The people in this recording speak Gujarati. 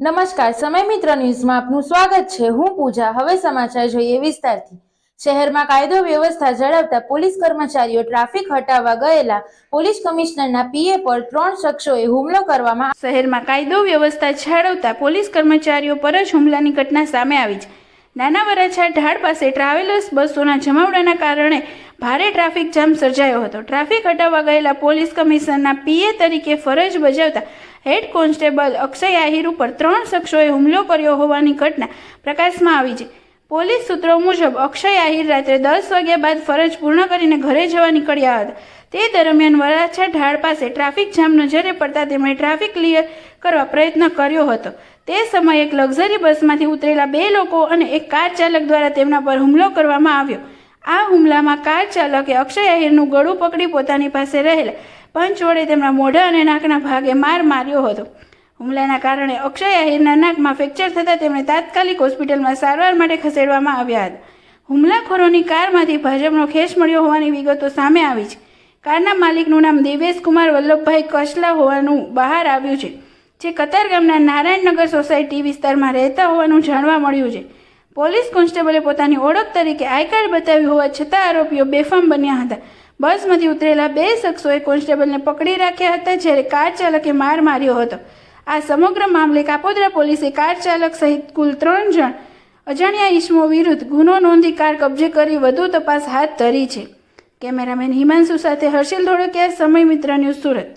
નમસ્કાર, સમય મિત્ર ન્યૂઝમાં આપનું સ્વાગત છે. હું પૂજા, હવે સમાચાર જોઈએ વિસ્તારથી. શહેરમાં કાયદો વ્યવસ્થા જાળવતા પોલીસ કર્મચારીઓ ટ્રાફિક હટાવવા ગયેલા પોલીસ કમિશનરના પીએ પર ત્રણ શખ્સોએ હુમલો કરવામાં શહેરમાં કાયદો વ્યવસ્થા જાળવતા પોલીસ કર્મચારીઓ પર જ હુમલાની ઘટના સામે આવી છે. નાના વરાછા ઢાળ પાસે ટ્રાવેલર્સ બસોના જમાવડાના કારણે ભારે ટ્રાફિક જામ સર્જાયો હતો. ટ્રાફિક હટાવવા ગયેલા પોલીસ કમિશનરના પીએ તરીકે ફરજ બજાવતા હેડ કોન્સ્ટેબલ અક્ષય આહિર ઉપર ત્રણ શખ્સોએ હુમલો કર્યો હોવાની ઘટના પ્રકાશમાં આવી છે. પોલીસ સૂત્રો મુજબ અક્ષય આહિર રાત્રે દસ વાગ્યા બાદ ફરજ પૂર્ણ કરીને ઘરે જવા નીકળ્યા હતા. તે દરમિયાન વરાછા ઢાળ પાસે ટ્રાફિક જામ નજરે પડતા તેમણે ટ્રાફિક ક્લિયર કરવા પ્રયત્ન કર્યો હતો. તે સમયે એક લક્ઝરી બસમાંથી ઉતરેલા બે લોકો અને એક કાર ચાલક દ્વારા તેમના પર હુમલો કરવામાં આવ્યો. આ હુમલામાં કાર ચાલકે અક્ષય આહિરનું ગળું પકડી પોતાની પાસે રહેલા પંચ વડે તેમના મોઢા અને નાકના ભાગે માર માર્યો હતો. હુમલાના કારણે અક્ષય આહિરના નાકમાં ફ્રેક્ચર થતાં તેમણે તાત્કાલિક હોસ્પિટલમાં સારવાર માટે ખસેડવામાં આવ્યા હતા. હુમલાખોરોની કારમાંથી ભાજપનો ખેસ મળ્યો હોવાની વિગતો સામે આવી છે. કારના માલિકનું નામ દેવેશ કુમાર વલ્લભભાઈ કસલા હોવાનું બહાર આવ્યું છે, જે કતાર ગામના નારાયણનગર સોસાયટી વિસ્તારમાં રહેતા હોવાનું જાણવા મળ્યું છે. પોલીસ કોન્સ્ટેબલે પોતાની ઓળખ તરીકે આઈ કાર્ડ બતાવ્યું હોવા છતાં આરોપીઓ બેફામ બન્યા હતા. બસમાંથી ઉતરેલા બે શખ્સોએ કોન્સ્ટેબલને પકડી રાખ્યા હતા, જ્યારે કાર ચાલકે માર માર્યો હતો. આ સમગ્ર મામલે કાપોદ્રા પોલીસે કાર ચાલક સહિત કુલ ત્રણ જણ અજાણ્યા ઈસમો વિરુદ્ધ ગુનો નોંધી કાર કબજે કરી વધુ તપાસ હાથ ધરી છે. કેમેરામેન હિમાંશુ સાથે હર્ષિલ ધોળકિયા સમય મિત્ર ન્યૂઝ સુરત.